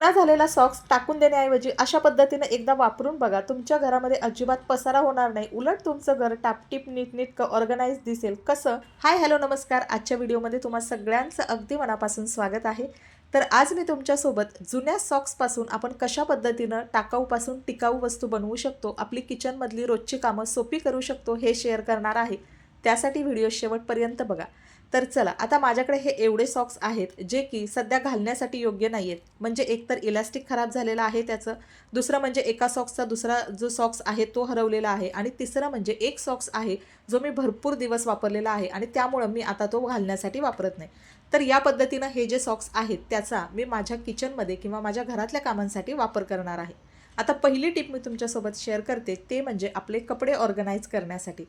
जुना झालेला सॉक्स टाकून देण्याऐवजी अशा पद्धतीने एकदा वापरून बघा. तुमच्या घरामध्ये अजिबात पसारा होणार नाही. उलट तुमचं घर टापटीप नीटनीटकं ऑर्गनाईज दिसेल. कसं? हाय हॅलो नमस्कार. आजच्या व्हिडिओमध्ये तुम्हा सगळ्यांचं अगदी मनापासून स्वागत आहे. तर आज मी तुमच्यासोबत जुन्या सॉक्सपासून आपण कशा पद्धतीनं टाकाऊपासून टिकाऊ वस्तू बनवू शकतो आपली किचनमधली रोजची कामं सोपी करू शकतो हे शेअर करणार आहे. त्यासाठी व्हिडिओ शेवटपर्यंत बघा. तर चला आता माझ्याकडे हे एवढे सॉक्स आहेत जे की सध्या घालण्यासाठी योग्य नाही आहेत म्हणजे एकतर इलास्टिक खराब झालेला आहे त्याचं दुसरं म्हणजे एका सॉक्सचा दुसरा जो सॉक्स आहे तो हरवलेला आहे आणि तिसरं म्हणजे एक सॉक्स आहे जो मी भरपूर दिवस वापरलेला आहे आणि त्यामुळं मी आता तो घालण्यासाठी वापरत नाही. तर या पद्धतीनं हे जे सॉक्स आहेत त्याचा मी माझ्या किचनमध्ये किंवा माझ्या घरातल्या कामांसाठी वापर करणार आहे. आता पहिली टिप मी तुमच्यासोबत शेअर करते ते म्हणजे आपले कपडे ऑर्गनाईज करण्यासाठी.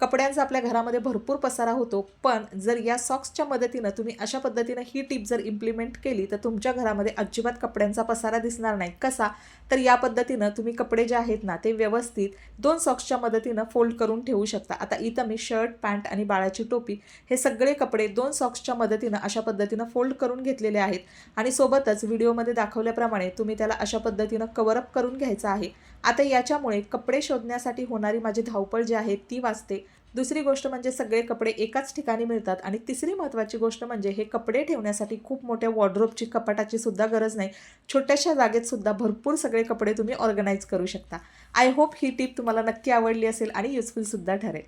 कपड्यांचा आपल्या घरामध्ये भरपूर पसारा होतो पण जर या सॉक्सच्या मदतीनं तुम्ही अशा पद्धतीनं ही टिप जर इम्प्लिमेंट केली तर तुमच्या घरामध्ये अजिबात कपड्यांचा पसारा दिसणार नाही. कसा? तर या पद्धतीनं तुम्ही कपडे जे आहेत ना ते व्यवस्थित दोन सॉक्सच्या मदतीनं फोल्ड करून ठेवू शकता. आता इथं मी शर्ट पॅन्ट आणि बाळाची टोपी हे सगळे कपडे दोन सॉक्सच्या मदतीनं अशा पद्धतीनं फोल्ड करून घेतलेले आहेत. आणि सोबतच व्हिडिओमध्ये दाखवल्याप्रमाणे तुम्ही त्याला अशा पद्धतीनं कवरअप करून घ्यायचं आहे. आता याच्यामुळे कपडे शोधण्यासाठी होणारी माझी धावपळ जी आहे ती वाचते. दुसरी गोष्ट म्हणजे सगळे कपडे एकाच ठिकाणी मिळतात आणि तिसरी महत्त्वाची गोष्ट म्हणजे हे कपडे ठेवण्यासाठी खूप मोठ्या वॉर्ड्रोपची कपाटाची सुद्धा गरज नाही. छोट्याशा जागेत सुद्धा भरपूर सगळे कपडे तुम्ही ऑर्गनाईज करू शकता. आय होप ही टीप तुम्हाला नक्की आवडली असेल आणि युजफुलसुद्धा ठरेल.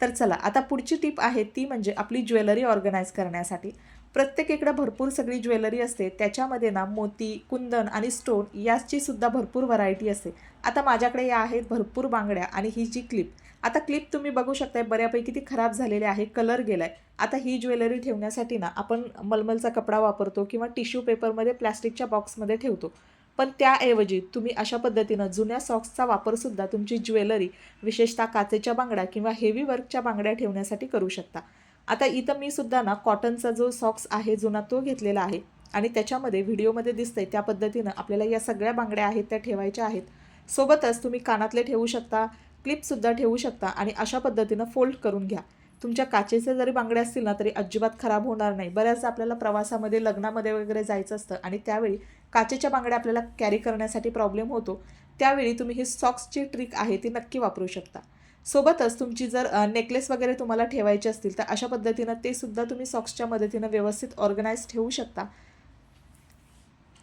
तर चला आता पुढची टीप आहे ती म्हणजे आपली ज्वेलरी ऑर्गनाईज करण्यासाठी. प्रत्येक प्रत्येकीकडे भरपूर सगळी ज्वेलरी असते त्याच्यामध्ये ना मोती कुंदन आणि स्टोन याची सुद्धा भरपूर व्हरायटी असते. आता माझ्याकडे या आहेत भरपूर बांगड्या आणि ही जी क्लिप आता क्लिप तुम्ही बघू शकताय बऱ्यापैकी ती खराब झालेली आहे कलर गेलाय. आता ही ज्वेलरी ठेवण्यासाठी ना आपण मलमलचा कपडा वापरतो किंवा टिश्यू पेपरमध्ये प्लॅस्टिकच्या बॉक्समध्ये ठेवतो. पण त्याऐवजी तुम्ही अशा पद्धतीनं जुन्या सॉक्सचा वापरसुद्धा तुमची ज्वेलरी विशेषतः काचेच्या बांगड्या किंवा हेवी वर्कच्या बांगड्या ठेवण्यासाठी करू शकता. आता इथं मी सुद्धा ना कॉटनचा जो सॉक्स आहे जुना तो घेतलेला आहे. आणि त्याच्यामध्ये व्हिडिओमध्ये दिसतंय त्या पद्धतीनं आपल्याला या सगळ्या बांगड्या आहेत त्या ठेवायच्या आहेत. सोबतच तुम्ही कानातले ठेवू शकता क्लिपसुद्धा ठेवू शकता आणि अशा पद्धतीनं फोल्ड करून घ्या. तुमच्या काचेचे जरी बांगडे असतील ना तरी अजिबात खराब होणार नाही. बऱ्याचदा आपल्याला प्रवासामध्ये लग्नामध्ये वगैरे जायचं असतं आणि त्यावेळी काचेच्या बांगड्या आपल्याला कॅरी करण्यासाठी प्रॉब्लेम होतो. त्यावेळी तुम्ही ही सॉक्सची ट्रिक आहे ती नक्की वापरू शकता. सोबतच तुमची जर नेकलेस वगैरे तुम्हाला ठेवायचे असतील तर अशा पद्धतीनं ते सुद्धा तुम्ही सॉक्सच्या मदतीनं व्यवस्थित ऑर्गनाईज ठेवू शकता.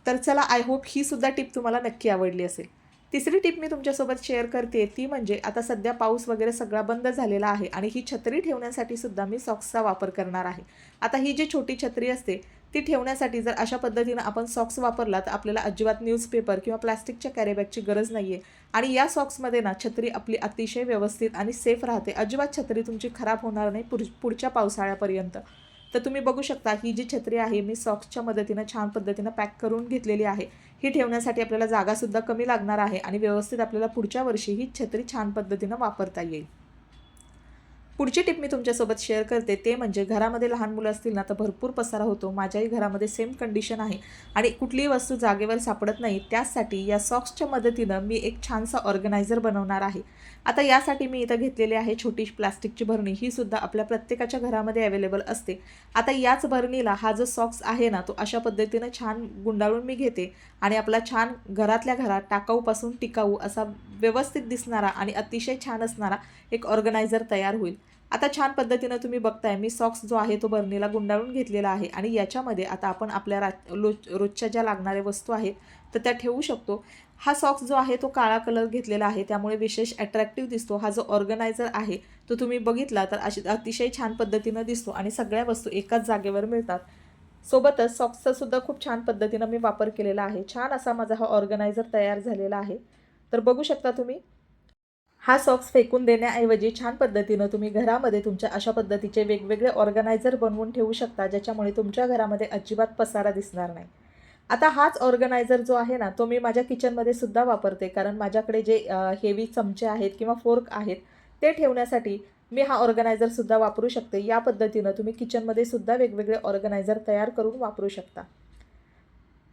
तर चला आय होप ही सुद्धा टिप तुम्हाला नक्की आवडली असेल. तिसरी टिप मी तुमच्यासोबत शेअर करते ती म्हणजे आता सध्या पाऊस वगैरे सगळा बंद झालेला आहे आणि ही छत्री ठेवण्यासाठी सुद्धा मी सॉक्सचा वापर करणार आहे. आता ही जी छोटी छत्री असते ती ठेवण्यासाठी जर अशा पद्धतीनं आपण सॉक्स वापरला तर आपल्याला अजिबात न्यूजपेपर किंवा प्लॅस्टिकच्या कॅरीबॅगची गरज नाही आहे आणि या सॉक्समध्ये ना छत्री आपली अतिशय व्यवस्थित आणि सेफ राहते. अजिबात छत्री तुमची खराब होणार नाही पुढ पुढच्या पावसाळ्यापर्यंत. तर तुम्ही बघू शकता ही जी छत्री आहे मी सॉक्सच्या मदतीनं छान पद्धतीनं पॅक करून घेतलेली आहे. ही ठेवण्यासाठी आपल्याला जागासुद्धा कमी लागणार आहे आणि व्यवस्थित आपल्याला पुढच्या वर्षी ही छत्री छान पद्धतीनं वापरता येईल. पुढची टिप मी तुमच्यासोबत शेअर करते ते म्हणजे घरामध्ये लहान मुलं असतील ना तर भरपूर पसारा होतो. माझ्याही घरामध्ये सेम कंडिशन आहे. आणि कुठलीही वस्तू जागेवर सापडत नाही त्याचसाठी या सॉक्सच्या मदतीनं मी एक छानसा ऑर्गनायझर बनवणार आहे. आता यासाठी मी इथं घेतलेली आहे छोटी प्लास्टिकची भरणी. ही सुद्धा आपल्या प्रत्येकाच्या घरामध्ये अवेलेबल असते. आता याच भरणीला हा जो सॉक्स आहे ना तो अशा पद्धतीनं छान गुंडाळून मी घेते आणि आपला छान घरातल्या घरात टाकाऊपासून टिकाऊ असा व्यवस्थित दिसणारा आणि अतिशय छान असणारा एक ऑर्गनायझर तयार होईल. आता छान पद्धतीनं तुम्ही बघताय मी सॉक्स जो आहे तो बर्नीला गुंडाळून घेतलेला आहे आणि याच्यामध्ये आता आपण आपल्या रा रोजच्या ज्या लागणाऱ्या वस्तू आहेत तर त्या ठेवू शकतो. हा सॉक्स जो आहे तो काळा कलर घेतलेला आहे त्यामुळे विशेष अट्रॅक्टिव्ह दिसतो. हा जो ऑर्गनायझर आहे तो तुम्ही बघितला तर अशी अतिशय छान पद्धतीनं दिसतो आणि सगळ्या वस्तू एकाच जागेवर मिळतात. सोबतच सॉक्सचा सुद्धा खूप छान पद्धतीनं मी वापर केलेला आहे. छान असा माझा हा ऑर्गनायझर तयार झालेला आहे. तर बघू शकता तुम्ही हा सॉक्स फेकून देण्याऐवजी छान पद्धतीनं तुम्ही घरामध्ये तुमच्या अशा पद्धतीचे वेगवेगळे ऑर्गनायझर बनवून ठेवू शकता ज्याच्यामुळे तुमच्या घरामध्ये अजिबात पसारा दिसणार नाही. आता हाच ऑर्गनायझर जो आहे ना तो मी माझ्या किचनमध्ये सुद्धा वापरते. कारण माझ्याकडे जे हेवी चमचे आहेत किंवा फोर्क आहेत ते ठेवण्यासाठी मी हा ऑर्गनायझरसुद्धा वापरू शकते. या पद्धतीनं तुम्ही किचनमध्ये सुद्धा वेगवेगळे ऑर्गनायझर तयार करून वापरू शकता.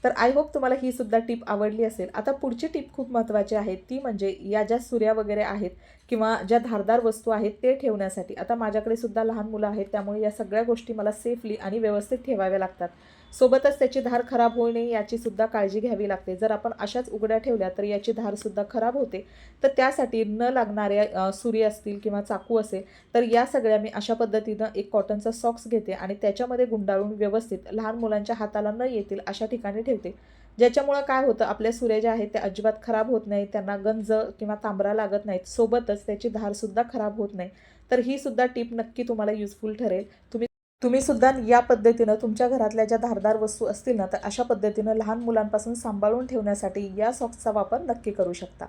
तर आय होप तुम्हाला ही सुद्धा टिप आवडली असेल. आता पुढची टिप खूप महत्त्वाची आहे. ती म्हणजे या ज्या सुऱ्या वगैरे आहेत किंवा ज्या धारदार वस्तू आहेत ते ठेवण्यासाठी. आता माझ्याकडे सुद्धा लहान मुलं आहेत त्यामुळे या सगळ्या गोष्टी मला सेफली आणि व्यवस्थित ठेवाव्या लागतात. सोबतच त्याची धार खराब होऊ नये याची सुद्धा काळजी घ्यावी लागते. जर आपण अशाच उघड्या ठेवल्या तर याची धारसुद्धा खराब होते. तर त्यासाठी न लागणाऱ्या सुरी असतील किंवा चाकू असेल तर या सगळ्या मी अशा पद्धतीनं एक कॉटनचा सॉक्स घेते आणि त्याच्यामध्ये गुंडाळून व्यवस्थित लहान मुलांच्या हाताला न येतील अशा ठिकाणी ठेवते. ज्याच्यामुळं काय होतं आपल्या सुऱ्या ज्या आहेत त्या अजिबात खराब होत नाहीत त्यांना गंज किंवा तांबरा लागत नाहीत. सोबतच त्याची धारसुद्धा खराब होत नाही. तर ही सुद्धा टीप नक्की तुम्हाला युजफुल ठरेल. तुम्ही तुम्ही सुद्धा या पद्धतीनं तुमच्या घरातल्या ज्या धारदार वस्तू असतील ना तर अशा पद्धतीनं लहान मुलांपासून सांभाळून ठेवण्यासाठी या सॉक्सचा वापर नक्की करू शकता.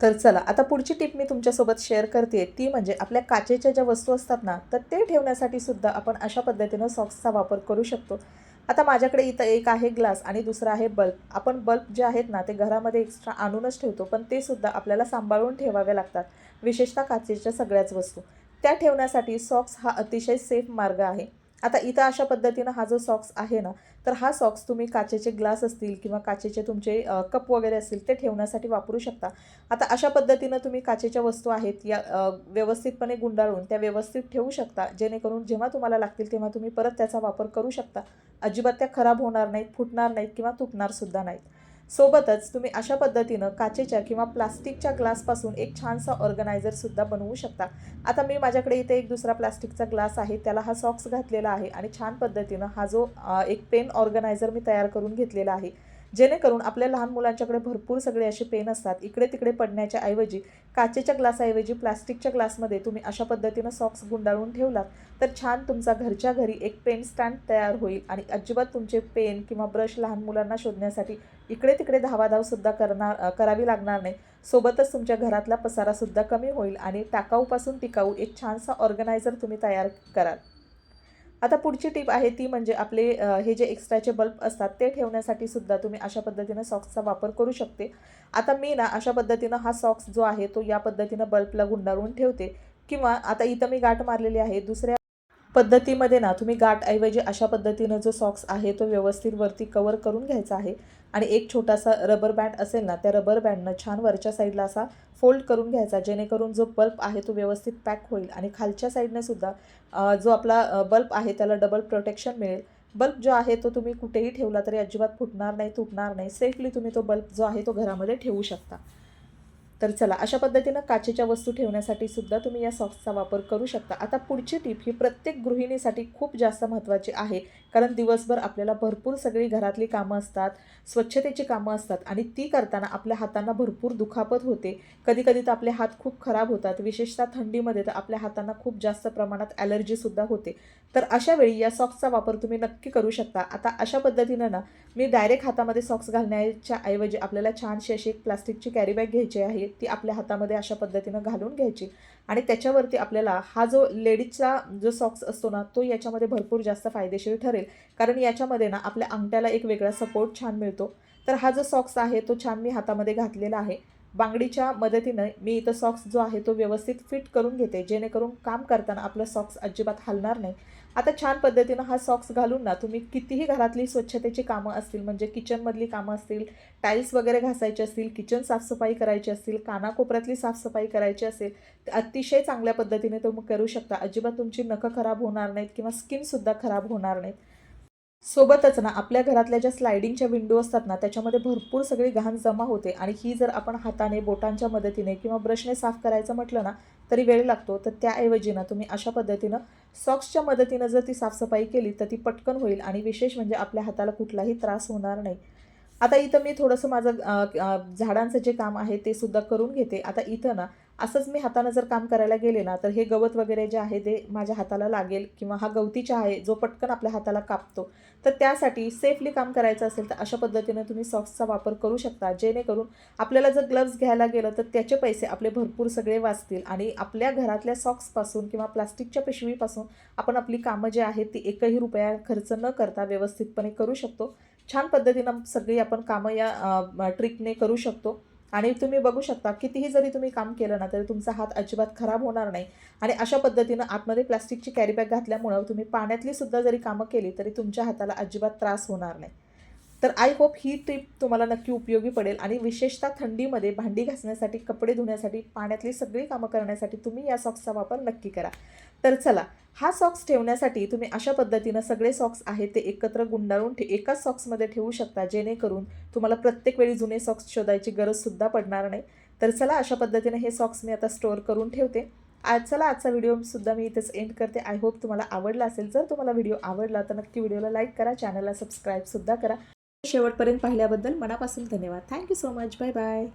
तर चला आता पुढची टिप मी तुमच्यासोबत शेअर करते ती म्हणजे आपल्या काचेच्या ज्या वस्तू असतात ना तर ते ठेवण्यासाठी सुद्धा आपण अशा पद्धतीनं सॉक्सचा वापर करू शकतो. आता माझ्याकडे इथं एक आहे ग्लास आणि दुसरा आहे बल्ब आपण बल्ब जे आहेत ना ते घरामध्ये एक्स्ट्रा आणूनच ठेवतो पण ते सुद्धा आपल्याला सांभाळून ठेवावे लागतात विशेषतः काचेच्या सगळ्याच वस्तू. त्या ठेवण्यासाठी सॉक्स हा अतिशय सेफ मार्ग आहे. आता इथं अशा पद्धतीनं हा जो सॉक्स आहे ना तर हा सॉक्स तुम्ही काचेचे ग्लास असतील किंवा काचेचे तुमचे कप वगैरे असतील ते ठेवण्यासाठी वापरू शकता. आता अशा पद्धतीनं तुम्ही काचेच्या वस्तू आहेत या व्यवस्थितपणे गुंडाळून त्या व्यवस्थित ठेवू शकता. जेणेकरून जेव्हा तुम्हाला लागतील तेव्हा तुम्ही परत त्याचा वापर करू शकता. अजिबात त्या खराब होणार नाहीत फुटणार नाहीत किंवा तुटणारसुद्धा नाहीत. सोबतच तुम्ही अशा पद्धतीनं काचेच्या किंवा प्लास्टिकच्या ग्लासपासून एक छानसा ऑर्गनायझरसुद्धा बनवू शकता. आता मी माझ्याकडे इथे एक दुसरा प्लास्टिकचा ग्लास आहे त्याला हा सॉक्स घातलेला आहे आणि छान पद्धतीनं हा जो एक पेन ऑर्गनायझर मी तयार करून घेतलेला आहे जेणेकरून आपल्या लहान मुलांच्याकडे भरपूर सगळे असे पेन असतात इकडे तिकडे पडण्याच्या ऐवजी काचेच्या ग्लासाऐवजी प्लास्टिकच्या ग्लासमध्ये तुम्ही अशा पद्धतीनं सॉक्स गुंडाळून ठेवलात तर छान तुमचा घरच्या घरी एक पेन स्टँड तयार होईल आणि अजिबात तुमचे पेन किंवा ब्रश लहान मुलांना शोधण्यासाठी इकडे तिकडे धावाधावसुद्धा करणार करावी लागणार नाही. सोबतच तुमच्या घरातला पसारासुद्धा कमी होईल आणि टाकाऊपासून टिकाऊ एक छानसा ऑर्गनायझर तुम्ही तयार कराल. आता पुढची टीप आहे ती म्हणजे आपले हे जे एक्स्ट्राचे बल्ब असतात ते ठेवण्यासाठी सुद्धा तुम्ही अशा पद्धतीनं सॉक्सचा वापर करू शकते. आता मी ना अशा पद्धतीनं हा सॉक्स जो आहे तो या पद्धतीनं बल्बला गुंडाळून ठेवते. किंवा आता इथं मी गाठ मारलेली आहे दुसऱ्या पद्धतीमध्ये ना तुम्ही गाठऐवजी अशा पद्धतीनं जो सॉक्स आहे तो व्यवस्थित वरती कवर करून घ्यायचा आहे. आणि एक छोटासा रबर बँड असेल ना त्या रबर बँडनं छान वरच्या साईडला असा फोल्ड करून घ्यायचा जेणेकरून जो बल्ब आहे तो व्यवस्थित पॅक होईल. आणि खालच्या साईडने सुद्धा जो आपला बल्ब आहे त्याला डबल प्रोटेक्शन मिळेल. बल्ब जो आहे तो तुम्ही कुठेही ठेवला तरी अजिबात फुटणार नाही तुटणार नाही. सेफली तुम्ही तो बल्ब जो आहे तो घरामध्ये ठेवू शकता. तर चला अशा पद्धतीनं काचेच्या वस्तू ठेवण्यासाठी सुद्धा तुम्ही या सॉक्सचा वापर करू शकता. आता पुढची टीप ही प्रत्येक गृहिणीसाठी खूप जास्त महत्त्वाची आहे. कारण दिवसभर आपल्याला भरपूर सगळी घरातली कामं असतात स्वच्छतेची कामं असतात आणि ती करताना आपल्या हातांना भरपूर दुखापत होते. कधी कधी तर आपले हात खूप खराब होतात विशेषतः थंडीमध्ये तर आपल्या हातांना खूप जास्त प्रमाणात ॲलर्जीसुद्धा होते. तर अशा वेळी या सॉक्सचा वापर तुम्ही नक्की करू शकता. आता अशा पद्धतीनं ना मी डायरेक्ट हातामध्ये सॉक्स घालण्याच्या ऐवजी आपल्याला छानशी अशी एक प्लास्टिकची कॅरी बॅग घ्यायची आहे ती आपल्या हातामध्ये अशा पद्धतीनं घालून घ्यायची आणि त्याच्यावरती आपल्याला हा जो लेडीजचा जो सॉक्स असतो ना तो याच्यामध्ये भरपूर जास्त फायदेशीर ठरेल. कारण याच्यामध्ये ना आपल्या अंगठ्याला एक वेगळा सपोर्ट छान मिळतो. तर हा जो सॉक्स आहे तो छान मी हातामध्ये घातलेला आहे. बांगडीच्या मदतीनं मी इथं सॉक्स जो आहे तो व्यवस्थित फिट करून घेते. जेणेकरून काम करताना आपलं सॉक्स अजिबात हलणार नाही. आता छान पद्धतीनं हा सॉक्स घालून ना तुम्ही कितीही घरातली स्वच्छतेची कामं असतील म्हणजे किचनमधली कामं असतील टाईल्स वगैरे घासायचे असतील किचन साफसफाई करायची असतील कानाकोपऱ्यातली साफसफाई करायची असेल तर अतिशय चांगल्या पद्धतीने तुम्ही करू शकता. अजिबात तुमची नखं खराब होणार नाहीत किंवा स्किनसुद्धा खराब होणार नाहीत. सोबतच ना आपल्या घरातल्या ज्या स्लायडिंगच्या विंडो असतात ना त्याच्यामध्ये भरपूर सगळी घाण जमा होते. आणि ही जर आपण हाताने बोटांच्या मदतीने किंवा ब्रशने साफ करायचं म्हटलं ना तरी वेळ लागतो. तर त्याऐवजी ना तुम्ही अशा पद्धतीनं सॉक्सच्या मदतीनं जर ती साफसफाई केली तर ती पटकन होईल आणि विशेष म्हणजे आपल्या हाताला कुठलाही त्रास होणार नाही. आता इथं मी थोडंसं माझं झाडांचं जे काम आहे ते सुद्धा करून घेते. आता इथं ना असंच मी हातानं जर काम करायला गेले ना तर हे गवत वगैरे जे आहे ते माझ्या हाताला लागेल किंवा हा गवती चहा आहे जो पटकन आपल्या हाताला कापतो. तर त्यासाठी सेफली काम करायचं असेल तर अशा पद्धतीनं तुम्ही सॉक्सचा वापर करू शकता. जेणेकरून आपल्याला जर ग्लव्स घ्यायला गेलं तर त्याचे पैसे आपले भरपूर सगळे वाचतील आणि आपल्या घरातल्या सॉक्सपासून किंवा प्लास्टिकच्या पिशवीपासून आपण आपली कामं जी आहेत ती एकही रुपया खर्च न करता व्यवस्थितपणे करू शकतो. छान पद्धतीनं सगळी आपण कामं या ट्रिकने करू शकतो. आणि तुम्ही बघू शकता कितीही जरी तुम्ही काम केलं ना तरी तुमचा हात अजिबात खराब होणार नाही. आणि अशा पद्धतीनं आतमध्ये प्लास्टिकची कॅरीबॅग घातल्यामुळं तुम्ही पाण्यातली सुद्धा जरी कामं केली तरी तुमच्या हाताला अजिबात त्रास होणार नाही. तर आय होप ही ट्रिप तुम्हाला नक्की उपयोगी पडेल आणि विशेषतः थंडीमध्ये भांडी घासण्यासाठी कपडे धुण्यासाठी पाण्यातली सगळी कामं करण्यासाठी तुम्ही या सॉक्सचा वापर नक्की करा. तर चला हा सॉक्स ठेवण्यासाठी तुम्ही अशा पद्धतीनं सगळे सॉक्स आहेत ते एकत्र गुंडाळून ठे एकाच सॉक्समध्ये ठेवू शकता जेणेकरून तुम्हाला प्रत्येक वेळी जुने सॉक्स शोधायची गरजसुद्धा पडणार नाही. तर चला अशा पद्धतीने हे सॉक्स मी आता स्टोअर करून ठेवते. आज चला आजचा व्हिडिओसुद्धा मी इथेच एंड करते. आय होप तुम्हाला आवडला असेल. जर तुम्हाला व्हिडिओ आवडला तर नक्की व्हिडिओला लाईक करा. चॅनलला सबस्क्राईबसुद्धा करा. शेवटपर्यंत पाहिल्याबद्दल मनापासून धन्यवाद. Thank you so much bye bye